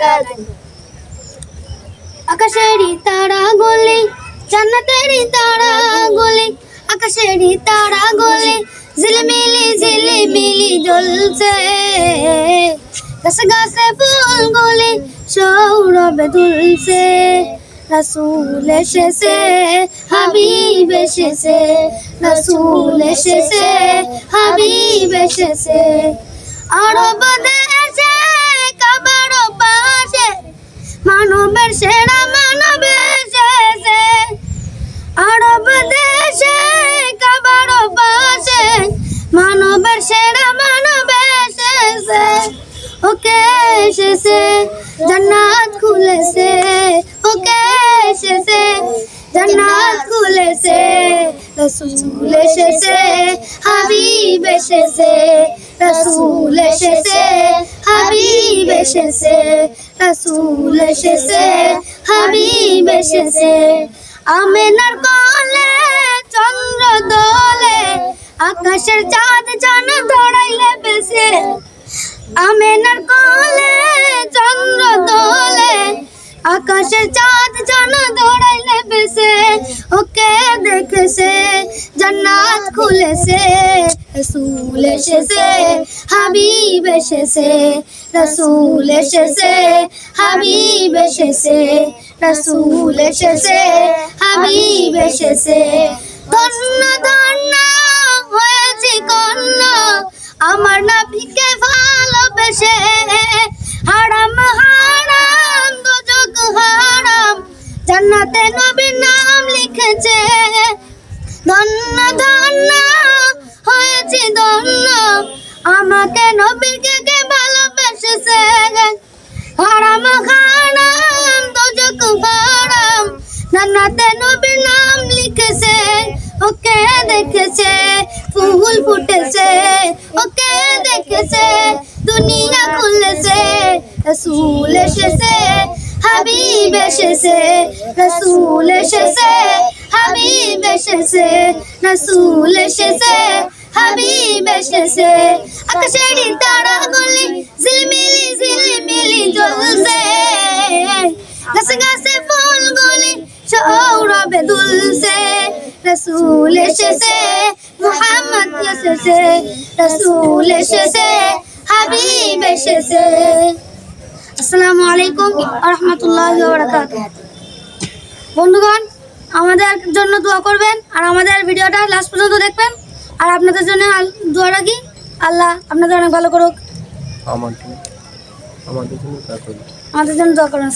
বারাকাতুহু আকাশেরই তারা গলে, জান্নাতেরই তারা গলে, আকাশেরই তারা গলে, ঝিলমিলি ঝিলমিলি জ্বলছে। গাছে গাছে ফুল গলে সৌরভে দুলছে। রসুল এসেছে, হাবিব এসেছে, রসুল এসেছে, হাবিব এসেছে। সেরা মানব এসেছে আরব দেশে কাবার পাশে মানবের সেরা মানব এসেছে ওকে এসেছে জান্নাত খুলেছে ওকে এসেছে জান্নাত খুলেছে রসুল এসেছে হাবিব এসেছে রসুল এসেছে হাবিব এসেছে রসুল এসেছে, হাবিব এসেছে। আমেনার কলে, চন্দ্র দোলে, আকাশের চাঁদ জন ধরাইলে বেসে আমেনার কলে, চন্দ্র দোলে, আকাশের চাঁদ জন দৌড়াইলে বেসে ওকে দেখেছে, জান্নাত খুলেছে। রসুল এসেছে, হাবিব এসেছে। রসুল এসেছে, হাবিব এসেছে, রসুল এসেছে, হাবিব এসেছে। ধন্য ধন্য হয়েছি কন্যা আমার নাবিকে ভালোবেসে। হারাম হারাম, দুজক হারাম, জান্নাতে নবীর নাম লিখেছে। ধন্য ধন্য হয়েছি ধন্য, আমাকে নবীকে জান্নাতে নবীর নাম লিখেছে, ওকে দেখেছে, ফুল ফুটেছে, ওকে দেখেছে, দুনিয়া খুলেছে, রসুল এসেছে, হাবিব এসেছে, রসুল এসেছে, হাবিব এসেছে, রসুল এসেছে, হাবিব এসেছে আকাশেরই তারা সৌরভে দুলছে রসুল এসেছে মুহাম্মদ এসেছে রসুল এসেছে হাবিব এসেছে। আসসালামু আলাইকুম রহমতুল্লাহ বন্ধুগণ আমাদের জন্য দোয়া করবেন আর আমাদের ভিডিওটা লাস্ট পর্যন্ত দেখবেন। আর আপনাদের জন্য দোয়া রাখি। আল্লাহ আপনাদের অনেক ভালো করুক। আমাদের জন্য দোয়া করুন।